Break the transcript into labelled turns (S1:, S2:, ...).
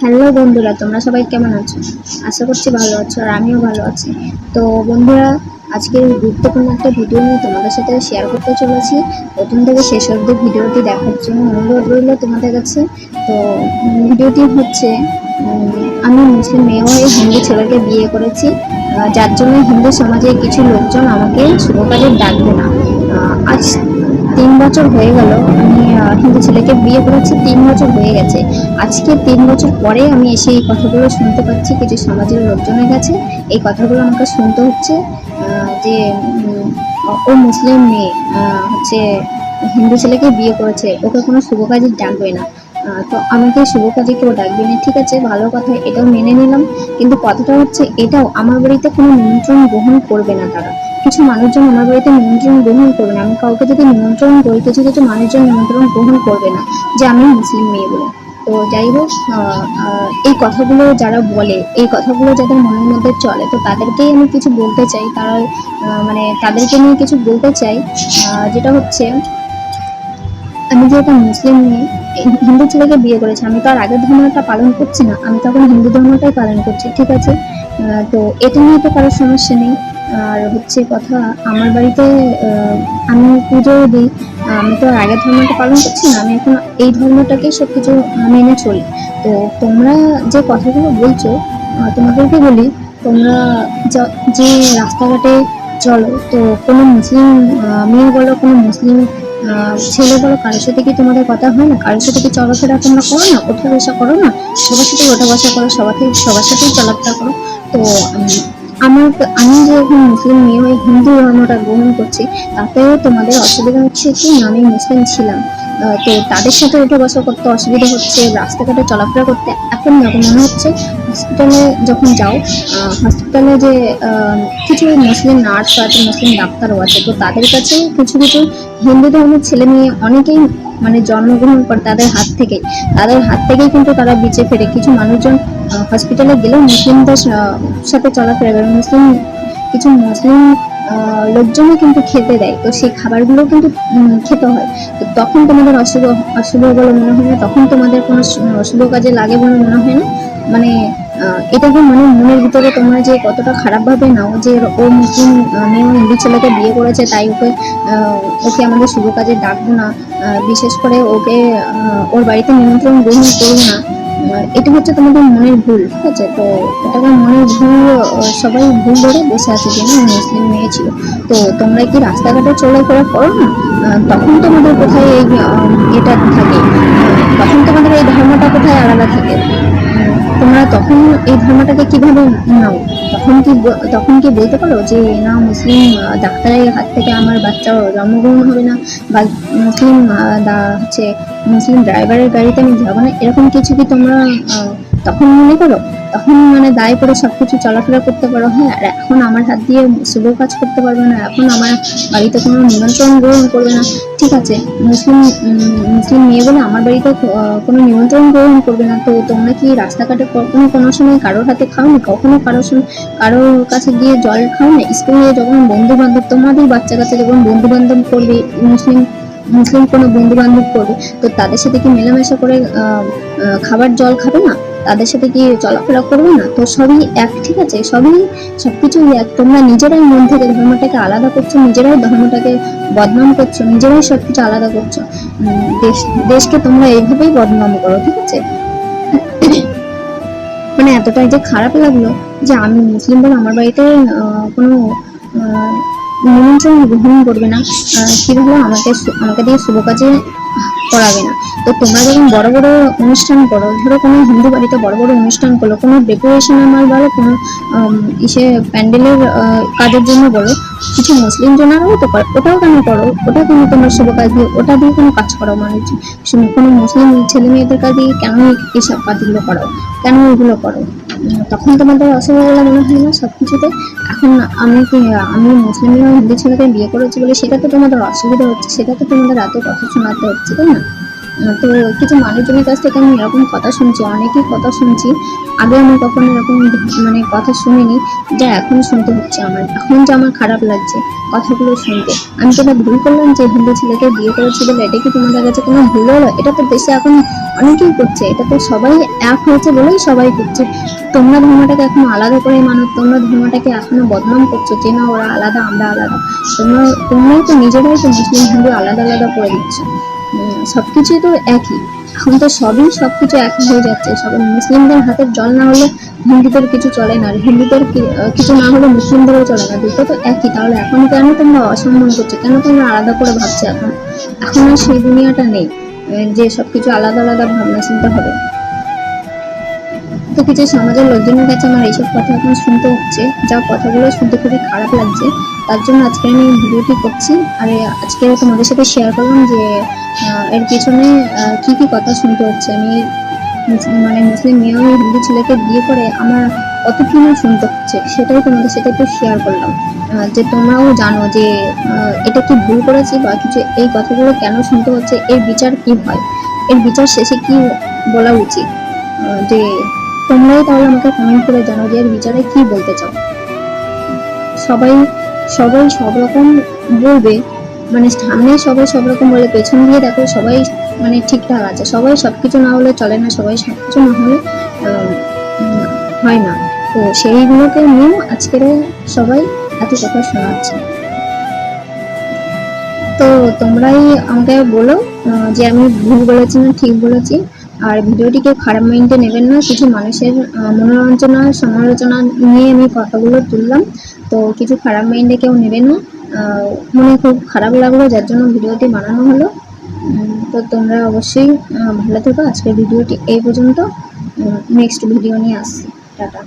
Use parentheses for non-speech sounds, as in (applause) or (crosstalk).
S1: Hello বন্ধুরা, তোমরা সবাই কেমন আছো? আশা করছি ভালো আছো আর আমিও ভালো আছি। তো বন্ধুরা আজকে গুরুত্বপূর্ণ একটা ভিডিও নিয়ে তোমাদের সাথে শেয়ার করতে চলেছি। প্রথম থেকে শেষ অবধি ভিডিওটি দেখার জন্য অনুরোধ রইল তোমাদের কাছে। তো ভিডিওটি হচ্ছে আমি মুসলিম মেয়ে হয়ে হিন্দু ছেলেকে বিয়ে করেছি। যার জন্য হিন্দু সমাজে কিছু লোকজন আমাকে শুভ কাজে ডাকবে না। আজ বছর হয়ে গেল, আমি হিন্দু ছেলেকে বিয়ে করেছি তিন বছর হয়ে গেছে। আজকে তিন বছর পরে আমি এসে এই কথাগুলো শুনতে পাচ্ছি, কিছু সমাজের লোকজনের কাছে এই কথাগুলো আমাকে শুনতে হচ্ছে যে ও মুসলিম মেয়ে হচ্ছে হিন্দু ছেলেকে বিয়ে করেছে, ওকে কোনো শুভ কাজে ডাকবে না। তো আমাকে শুভ কাজে কেউ ডাকবে না, ঠিক আছে, ভালো কথা, এটাও মেনে নিলাম। কিন্তু কথাটা হচ্ছে, এটাও আমার বাড়িতে কোনো নিমন্ত্রণ গ্রহণ করবে না তারা। কিছু মানুষজন আমার বাড়িতে নিমন্ত্রণ গ্রহণ করবে না। আমি কাউকে যদি নিমন্ত্রণ করি, কিছু কিছু মানুষজন নিমন্ত্রণ গ্রহণ করবে না, যে আমি মুসলিম মেয়ে বলে। তো যাই হোক এই কথাগুলো যারা বলে, এই কথাগুলো যাদের মনের মধ্যে চলে, তো তাদেরকেই আমি কিছু বলতে চাই। তারা মানে তাদেরকে নিয়ে কিছু বলতে চাই। যেটা হচ্ছে আমি যে একটা মুসলিম মেয়ে হিন্দু ছেলেকে বিয়ে করেছি, আমি তো আর আগের ধর্মটা পালন করছি না, আমি তখন হিন্দু ধর্মটাই পালন করছি, ঠিক আছে? তো এটা নিয়ে তো কারোর সমস্যা নেই। আর হচ্ছে কথা, আমার বাড়িতে আমি পুজো দিই আমি তো আগের ধর্মটা পালন করছি না, আমি এখন এই ধর্মটাকেই সব কিছু মেনে চলি। তো তোমরা যে কথাগুলো বলছো তোমাদেরকে বলি, তোমরা যা- রাস্তাঘাটে চলো, তো কোনো মুসলিম মেয়ে বলো, কোনো মুসলিম ছেলে বলো, কারোর সাথে কি তোমাদের কথা হয় না? কারোর সাথে কি চলাফেরা তোমরা করো না? ওঠা বসা করো না? সবার সাথে ওঠা বসা করো, সবার থেকে সবার সাথেই চলাফেরা করো। তো আমার আমি যে এখন মুসলিম মেয়ে হয়ে হিন্দু ধর্মটা গ্রহণ করছি, তাতেও তোমাদের অসুবিধা হচ্ছে কি? আমি মুসলিম ছিলাম। তো তাদের সাথে উঠে বসা করতে অসুবিধা হচ্ছে, রাস্তাঘাটে চলাফেরা করতে এখন মনে হচ্ছে। হসপিটালে যখন যাও হসপিটালে যে কিছু মুসলিম নার্স আছে, মুসলিম ডাক্তারও আছে, তো তাদের কাছে কিছু কিছু হিন্দু ধর্মের ছেলে মেয়ে অনেকেই মানে জন্মগ্রহণ করে তাদের হাত থেকেই তাদের হাত থেকেই কিন্তু তারা বেঁচে ফেরে। কিছু মানুষজন হসপিটালে গেলেও মুসলিমদের সাথে চলাফেরা করে। মুসলিম, কিছু মুসলিম লোকজনও কিন্তু খেতে দেয়। তো সেই খাবারগুলো কিন্তু খেতে হয়। তো তখন তোমাদের অশুভ অশুভ বলে মনে হয় না? তখন তোমাদের কোনো শু- অশুভ কাজে লাগে বলে মনে হয় না? মানে এটাকে মানে মনের ভিতরে তোমরা যে কতটা খারাপভাবে নাও যে ও আহ, মেয়ে হিন্দু ছেলেকে বিয়ে করেছে তাই ওকে ওকে আমাদের শুভ কাজে ডাকবো না। বিশেষ করে ওকে ওর বাড়িতে নিমন্ত্রণ গ্রহণ করব না। এটা হচ্ছে তোমাদের মনের ভুল ঠিক আছে? তো এটাকে মনের ভুল সবাই ভুল ধরে বসে আছে যে না মুসলিম মেয়ে ছিল। তো তোমরা কি রাস্তাঘাটে চলাফেরা করো না? তখন তোমাদের কোথায় এই এটা থাকে? তখন তোমাদের এই ধর্মটা কোথায় আলাদা থাকে? তখন এই ধর্মটাকে কীভাবে নাও? তখন কি তখন কি বলতে পারো যে, না, মুসলিম ডাক্তারের হাত থেকে আমার বাচ্চা জন্মগ্রহণ হবে না? বা মুসলিম হচ্ছে মুসলিম ড্রাইভারের গাড়িতে আমি যাব না? এরকম কিছু কি তোমরা তখন মনে করো, তখন মানে দায় করে সবকিছু চলাফেরা করতে পারো হ্যাঁ আর এখন আমার হাত দিয়ে শুভ কাজ করতে পারবে না এখন আমার বাড়িতে কোনো নিমন্ত্রণ গ্রহণ করবে না, ঠিক আছে, মুসলিম মুসলিম মেয়ে বলে আমার বাড়িতে কোনো নিমন্ত্রণ গ্রহণ করবে না, তো তোমরা কি রাস্তাঘাটে কখনো কোনো সময় কারোর হাতে খাও না কখনো কারোর সময় কারোর কাছে গিয়ে জল খাও না স্কুলে যখন বন্ধু বান্ধব তোমাদের বাচ্চা কাচ্চা যখন বন্ধু বান্ধব করবে, মুসলিম মুসলিম কোনো বন্ধু বান্ধব করবে, তো তাদের সাথে কি মেলামেশা করে খাবার জল খাবে না? তাদের সাথে কি চলাফেরা করবে না? তো সবই এক ঠিক আছে? সবই সবকিছুই এক। তোমরা নিজেরাই মন থেকে ধর্মটাকে আলাদা করছ নিজেরাই ধর্মটাকে বদনাম করছ নিজেরাই সবকিছু আলাদা করছ। দেশ দেশকে তোমরা এইভাবেই বদনাম করো ঠিক আছে? (coughs) মানে এতটাই যে খারাপ লাগল যে আমি মুসলিম বলে আমার বাড়িতে কোনো নিমন্ত্রণ গ্রহণ করবে না। আহ, কি হলো আমাকে আমাকে দিয়ে শুভ কাজে করাবে না। তো তোমরা যখন বড় বড় অনুষ্ঠান করো, ধরো কোনো হিন্দু বাড়িতে বড় বড় অনুষ্ঠান করল, কোনো ডেকোরেশন আমার বলো কোনো ইসে প্যান্ডেলের কাজের জন্য বলো কিছু মুসলিম জনেরাও তো করে, ওটাও কেন করো? ওটা কেন তোমরা শুভ কাজ দিয়ে, ওটা দিয়ে কোনো কাজ করো মানুষ কোনো মুসলিম ছেলে মেয়েদের কাজ দিয়ে কেন এইসব কাজগুলো করো? কেন এগুলো করো? তখন তোমাদের অসুবিধা মনে হয় না সব কিছুতে এখন আমি আমি মুসলিম মেয়ে হিন্দু ছেলেকে বিয়ে করেছি বলে সেটা তো তোমাদের অসুবিধা হচ্ছে? সেটা তো তোমাদের এত কথা শোনাতে হচ্ছে, তাই না? তো কিছু মানুষজনের কাছ থেকে আমি এরকম কথা শুনছি, অনেকেই কথা শুনছি। আগে আমি কখনো এরকম মানে কথা শুনিনি, যা এখন শুনতে হচ্ছে আমার। এখন যে আমার খারাপ লাগছে কথাগুলো শুনতে। আমি তো ভুল করলাম যে হিন্দু ছেলেকে বিয়ে করেছি বলে, এটা কি তোমাদের কাছে কোনো ভুল হলো? এটা তো দেশে এখন অনেকেই করছে। এটা তো সবাই এক হয়েছে বলেই সবাই করছে। তোমরা ধর্মটাকে এখন আলাদা করে মানো, তোমরা ধর্মটাকে এখনও বদনাম করছ যে না ওরা আলাদা, আমরা আলাদা। তোমরা তোমরাই তো নিজেরাই তো মুসলিম, হিন্দু আলাদা আলাদা করে দিচ্ছ। উম, সবকিছুই তো একই। এখন তো সবই সব কিছু একই হয়ে যাচ্ছে। সব মুসলিমদের হাতের জল না হলে হিন্দুদের কিছু চলে না আর হিন্দুদের কিছু না হলে মুসলিমদেরও চলে না। দুটো তো একই। তাহলে এখন কেন তোমরা অসম্মান করছ? কেন তোমরা আলাদা করে ভাবছ এখন? এখন আর সেই দুনিয়াটা নেই। যে সব কিছু আলাদা আলাদা ভাবনা চিন্তা হবে। তো কিছু সমাজের লোকজনের কাছে আমার এইসব কথা এখন শুনতে হচ্ছে, যা কথাগুলো শুনতে খুবই খারাপ লাগছে। তার জন্য আজকে আমি ভিডিওটি করছি। আর আজকে তোমাদের সাথে শেয়ার করলাম যে এর পিছনে কি কি কথা শুনতে হচ্ছে। আমি মানে মুসলিম মেয়ে হিন্দু ছেলেকে বিয়ে করে আমার কত কি না শুনতে হচ্ছে সেটাই তোমাদের সাথে একটু শেয়ার করলাম। যে তোমরাও জানো যে এটা কি ভুল করেছি বা কিছু, এই কথাগুলো কেন শুনতে হচ্ছে, এর বিচার কি হয়? এর বিচার শেষে কি বলা উচিত? যে তোমরাই তাহলে আমাকে কমেন্ট করে জানাও যে এর বিচারে কি বলতে চাও। সবাই সবাই সব রকম বলবে মানে সামনে সবাই সব রকম বলে, পেছন দিয়ে দেখো সবাই মানে ঠিকঠাক আছে। সবাই সব কিছু না হলে চলে না, সবাই সব কিছু না হলে হয় না। তো সেইগুলোকে নিয়েও আজকের সবাই এত কথা শোনাচ্ছে। তো তোমরাই আমাকে বলো যে আমি ভুল বলেছি না ঠিক বলেছি। আর ভিডিওটিকে খারাপ মাইন্ডে নেবেন না, কিছু মানুষের মনোরঞ্জনা, সমালোচনা নিয়ে আমি কথাগুলো তুললাম। তো কিছু খারাপ মাইন্ডে কেউ নেবেন না। মনে খুব খারাপ লাগল, যার জন্য ভিডিওটি বানানো হলো। তো তোমরা অবশ্যই ভালো থেকো। আজকের ভিডিওটি এই পর্যন্ত। নেক্সট ভিডিও নিয়ে আসছি। টাটা।